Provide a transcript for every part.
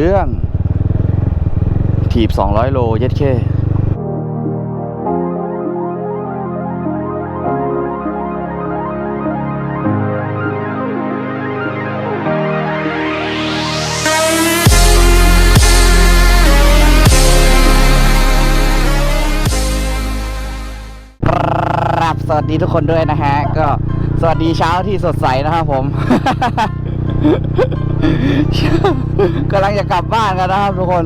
เรื่อง ถีบ 200 โล เย็ดเคครับสวัสดีทุกคนด้วยนะฮะ ก็สวัสดีเช้าที่สดใสนะครับผม กำลังจะกลับบ้านกันนะครับทุกคน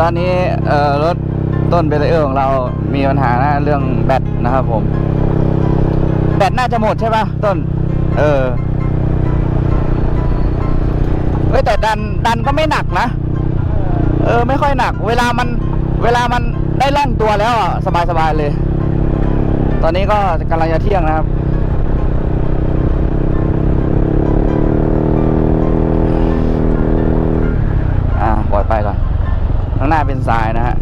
ตอนนี้รถต้นเบรเออร์ของเรามีปัญหานะเรื่องแบตนะครับผม แบตน่าจะหมดใช่ปะต้น เออเฮ้ยแต่ดันดันก็ไม่หนักนะ เออ ไม่ค่อยหนัก เวลามันเวลามันได้ล่องตัวแล้วอะ สบายๆเลย ตอนนี้ก็กำลังจะเที่ยงนะครับ เป็นทรายนะฮะ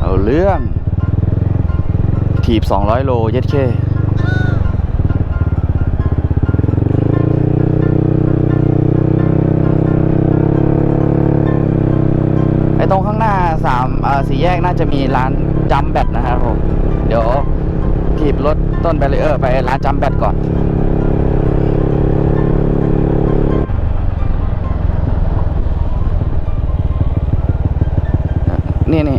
เอาเรื่อง ถีบ 200 โล เย็ดเคไอ้ตรงข้างหน้าสามอ่อสี่แยกน่าจะมีร้านจัมแบตนะครับผม เดี๋ยวถีบรถ ต้นแบรเออร์ไปร้านจำแบตก่อน นี่นี่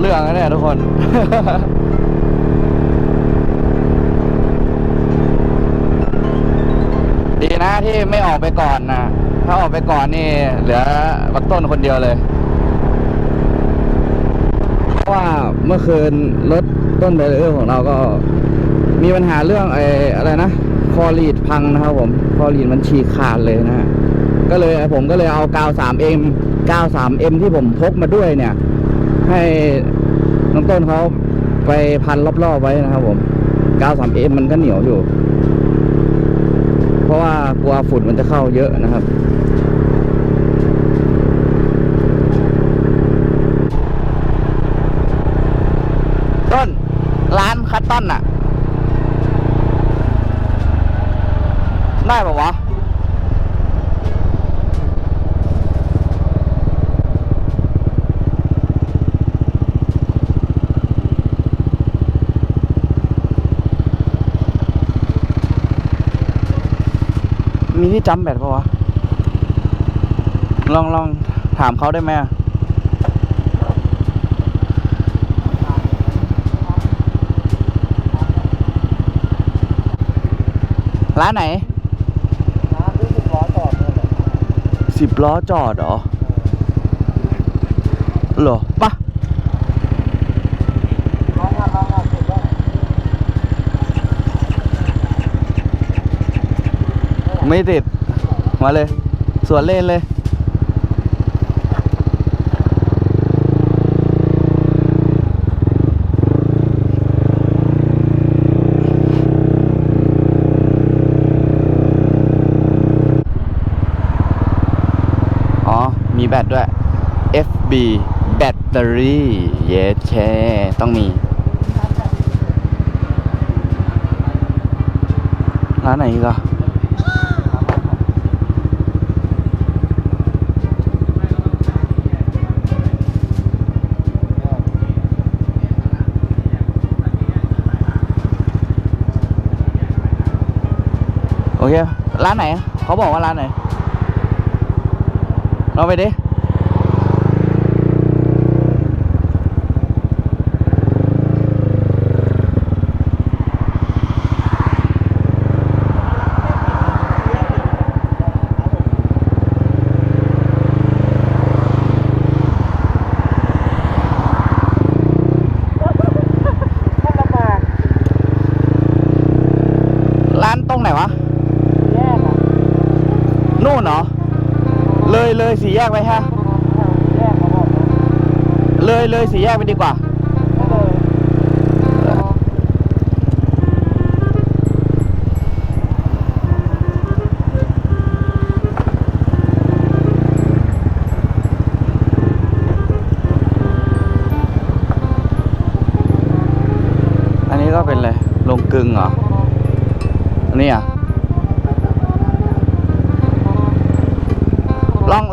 เรื่องนะเนี่ยทุกคน ดีนะที่ไม่ออกไปก่อนนะ ถ้าออกไปก่อนนี่ เหลือบักต้นคนเดียวเลย เพราะว่าเมื่อคืนรถต้นเบรเออร์ของเราก็ มีปัญหาเรื่องไอ้อะไรนะ คอรีดพังนะครับผม คอรีดมันฉีกขาดเลยนะฮะก็เลยผมก็เลยเอากาว 3M กาว 3M ที่ผมพกมาด้วยเนี่ย ให้น้องต้นเขาไปพันรอบๆไว้นะครับผมกาว 3M มันก็เหนียวอยู่ เพราะว่ากลัวฝุ่นมันจะเข้าเยอะนะครับต้นร้านคัตตันอะได้ปะวะ มีที่จำแบตปะวะ ลองลองถามเขาได้ไหมร้านไหนน้ำที่สิบล้อจอดเนี่ยแหละสิบล้อจอดเหรอ เหรอปะ น้องทำน้องทำเสร็จแล้ว ไม่ติด มาเลย สวนเล่นเลยอ๋อมีแบตด้วย FB แบตเตอรี่เยสแชต้องมี ร้านไหนอีกอะ ร้านไหน เขาบอกว่าร้านไหน เราไปดิร้านตรงไหนวะ นู่นเหรอ เลยเลยสี่แยกไปฮะ เลยเลยสี่แยกไปดีกว่า อันนี้ก็เป็นเลยลงกึ่งเหรอ อันนี้อะ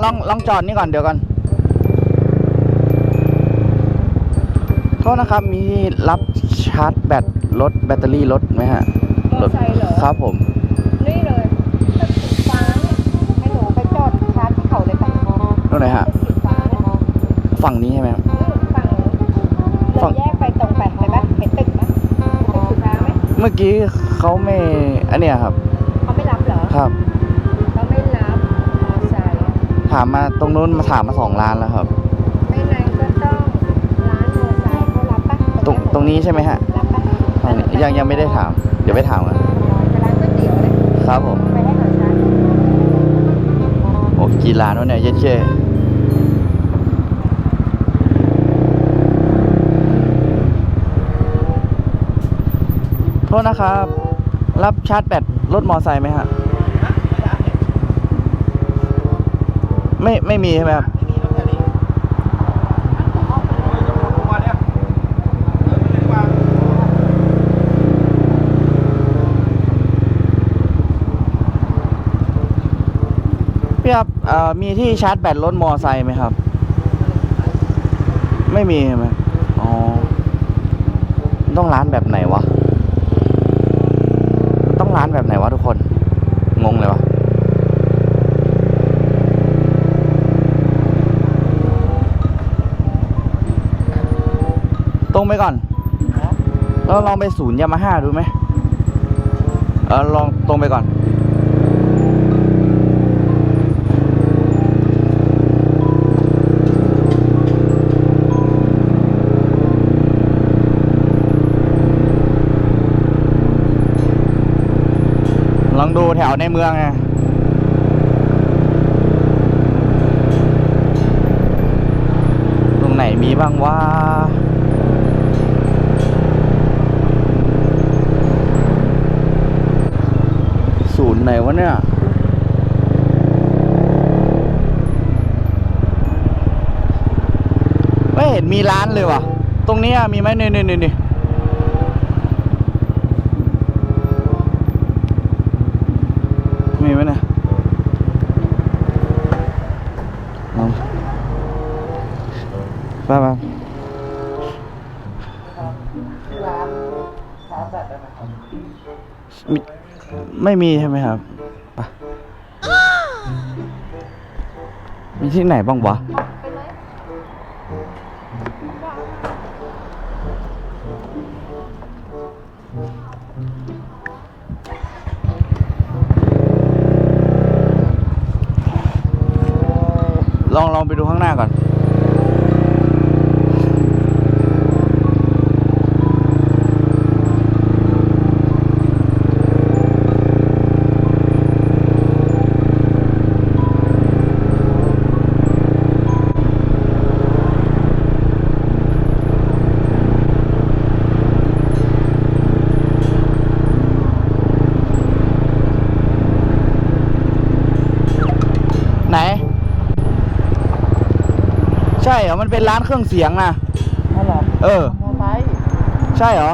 ลองลองลองจอดนี่ก่อนเดี๋ยวก่อนโทษนะครับมีรับชาร์จแบตรถแบตเตอรี่รถไหมฮะมอไซค์เหรอ ครับผม นี่เลยตึกสีฟ้าเนี่ยให้หนูไปจอดชาร์จที่เขาเลยไปตรงไหนฮะ ตึกสีฟ้าเนี่ยฝั่งนี้ใช่ไหมครับนู่นฝั่งนู้นฝั่เลงยแยกไปตรงไปเห็นปะเห็นตึกไหมตึกสีฟ้าไหมเมื่อกี้เขาไม่อันเนี้ยครับเขาไม่รับเหรอ ครับ ถามมาตรงนู้นมาถามมาสองร้านแล้วครับ ไม่นั้นก็ต้องร้านมอไซค์เขารับปะตรงตรงนี้ใช่ไหมฮะรับปะฝั่งนี้ยังยังไม่ได้ถาม เดี๋ยวไปถามกันไปร้านก๋วยเตี๋ยวเลยครับผมไปให้เขาชาร์จโอ้กี่ร้านวะเนี่ยเย็ดเช่โทษนะครับ รับชาร์จแบตรถมอไซค์ไหมฮะ ไม่ไม่มีใช่ไหมครับพี่ครับมีที่ชาร์จแบตรถมอไซค์ไหมครับ ไม่มีใช่ไหมอ๋อ ต้องร้านแบบไหนวะ ต้องร้านแบบไหนวะทุกคน งงเลยวะ ตร งไปก่อนแล้วลองไปศูนย์ยามาฮ่าดูไหมเออลองตรงไปก่อน ลองดูแถวในเมืองไงตรงไหนมีบ้างว่า ไหนวะเนี่ยไม่เห็นมีร้านเลยว่ะ ตรงเนี้ยมีไหมนี่นี่นี่นี่มีไหมเนี่ยลองไปไปร้านชาร์จแบตได้ไหมครับมี ไม่มีใช่ไหมครับไปมีที่ไหนบ้างวะลองลองไปดูข้างหน้าก่อน ใช่ เหรอมันเป็นร้านเครื่องเสียงนะนั่นเหรอเออ มอไซค์ ใช่เหรอ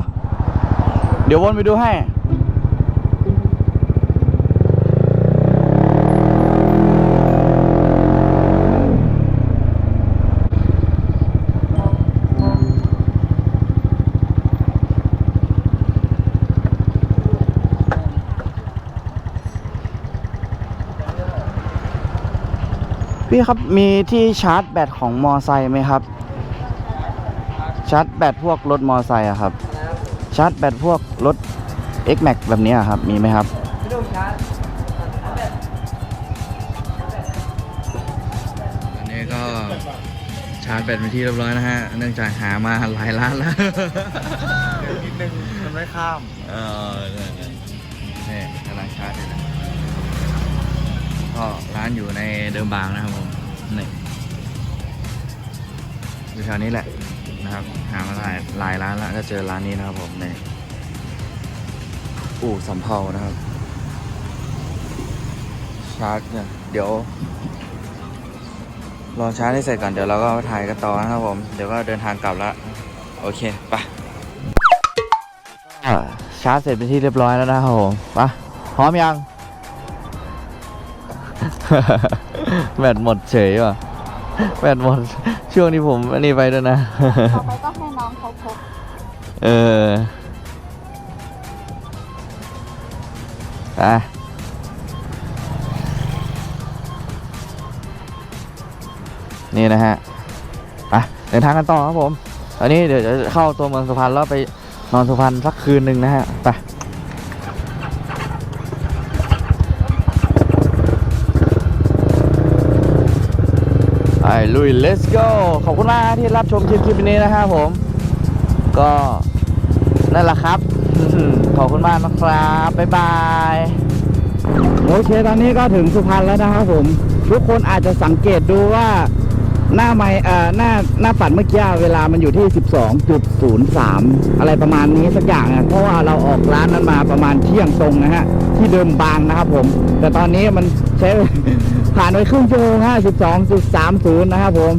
เดี๋ยววนไปดูให้ พี่ครับมีที่ชาร์จแบตของมอไซค์ไหมครับ ชาร์จแบตพวกรถมอไซค์อะครับ ชาร์จแบตพวกรถ X Max แบบนี้อะครับ มีไหมครับพี่ดุชาร์จอันนี้ก็ชาร์จแบตเป็นที่เรียบร้อยนะฮะ เนื่องจากหามาหลายล้านแล้วนิดนึงมันไม่ข้าม เออานอยู่ในเดิมบางนะครับผมนี่อยู่แถวนี้แหละนะครับ หามาหลายหลายร้านแล้วก็เจอร้านนี้นะครับผมนี่อู่สำเภานะครับ ชาร์จเนี่ยเดี๋ยวรอชาร์จให้เสร็จก่อนเดี๋ยวเราก็ถ่ายกันต่อนะครับผม เดี๋ยวก็เดินทางกลับแล้ว โอเคไปชาร์จเสร็จเป็นที่เรียบร้อยแล้วนะครับผมไปพร้อมยัง แบตหมดเฉยว่ะแบตหมดช่วงนี้ผมอันนี้ไปด้วยนะ ต่อไปก็ให้น้องเขาพกเอออะนี่นะฮะอะเดินทางกันต่อครับผม ตอนนี้เดี๋ยวจะเข้าตัวเมืองสุพรรณแล้วไปนอนสุพรรณสักคืนหนึ่งนะฮะ ไป ลุย let's go ขอบคุณมากที่รับชมคลิปคลิปนี้นะครับผม ก็นั่นแหละครับ ขอบคุณมากนะครับ บ๊ายบายโอเคตอนนี้ก็ถึงสุพรรณแล้วนะครับผม ทุกคนอาจจะสังเกตดูว่าหน้าไมค์เอ่อหน้าหน้าปัดเมื่อกี้เวลามันอยู่ที่ 12.03 อะไรประมาณนี้สักอย่างนะเพราะว่าเราออกร้านนั้นมาประมาณเที่ยงตรงนะฮะ ที่เดิมบางนะครับผม แต่ตอนนี้มันใช้ ผ่านไปครึ่งชั่วโมงฮะ12.30นย์นะครับผม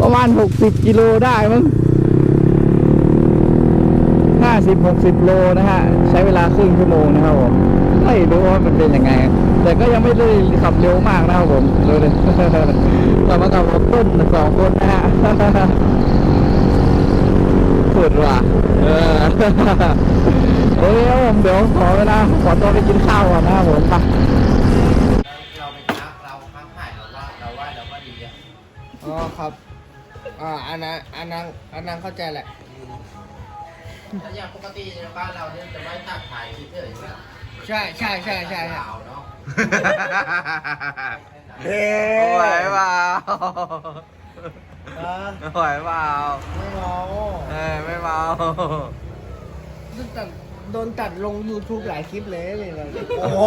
ประมาณ60กิโลได้มั้งห้าสิบหกสิบโลนะฮะ ใช้เวลาครึ่งชั่วโมงนะครับผมไม่รู้ว่ามันเป็นยังไง แต่ก็ยังไม่ได้ขับเร็วมากนะครับผมดูเลยกลับมากับรถต้นสองคนนะฮะสุดว่ะเออ เคครับผมเดี๋ยวขอเวลาขอตัวไปกินข้าวก่อนนะครับผมไปเราเป็นนักเราค้าขายเราว่าเราว่าเราก็ดีอะอ๋อครับ อ่าอันนั้นอันนั้นอันนั้นเข้าใจแหละแล้วอย่างปกติในบ้านเราเนี่ยจะไว้ตักขายที่เฉยๆนะใช่ใช่ใช่ใช่ใช่ขาวเนาะเฮ้ไหวเปล่าอ่าไหวเปล่าไม่เมาเออไม่เมาโดนตัด โดนตัดลง YouTube หลายคลิปเลยนี่เราโอ้โห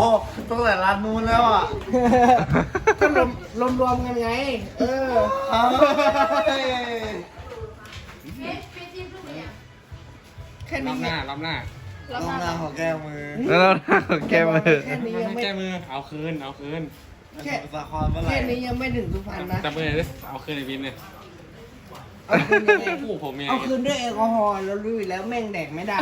ตั้งแต่ร้านนู้นแล้วอะก็รวมรวมรวมกันไง เออแค่นี้รับหน้ารับหน้าแล้วต้องมาหน้าของแก้มือแล้วเราหน้าของแกมือแค่นี้ยังไม่แก้มือเอาคืนเอาคืนแค่สาครเมื่อไหร่แค่นี้ยังไม่ถึงสุพรรณนะจับมือเลยดิเอาคืนไอ้วินเลยเอาคืนยังไง คู่ผมไงเอาคืนด้วยแอลกอฮอล์เรารู้อยู่แล้วแม่งแดกไม่ได้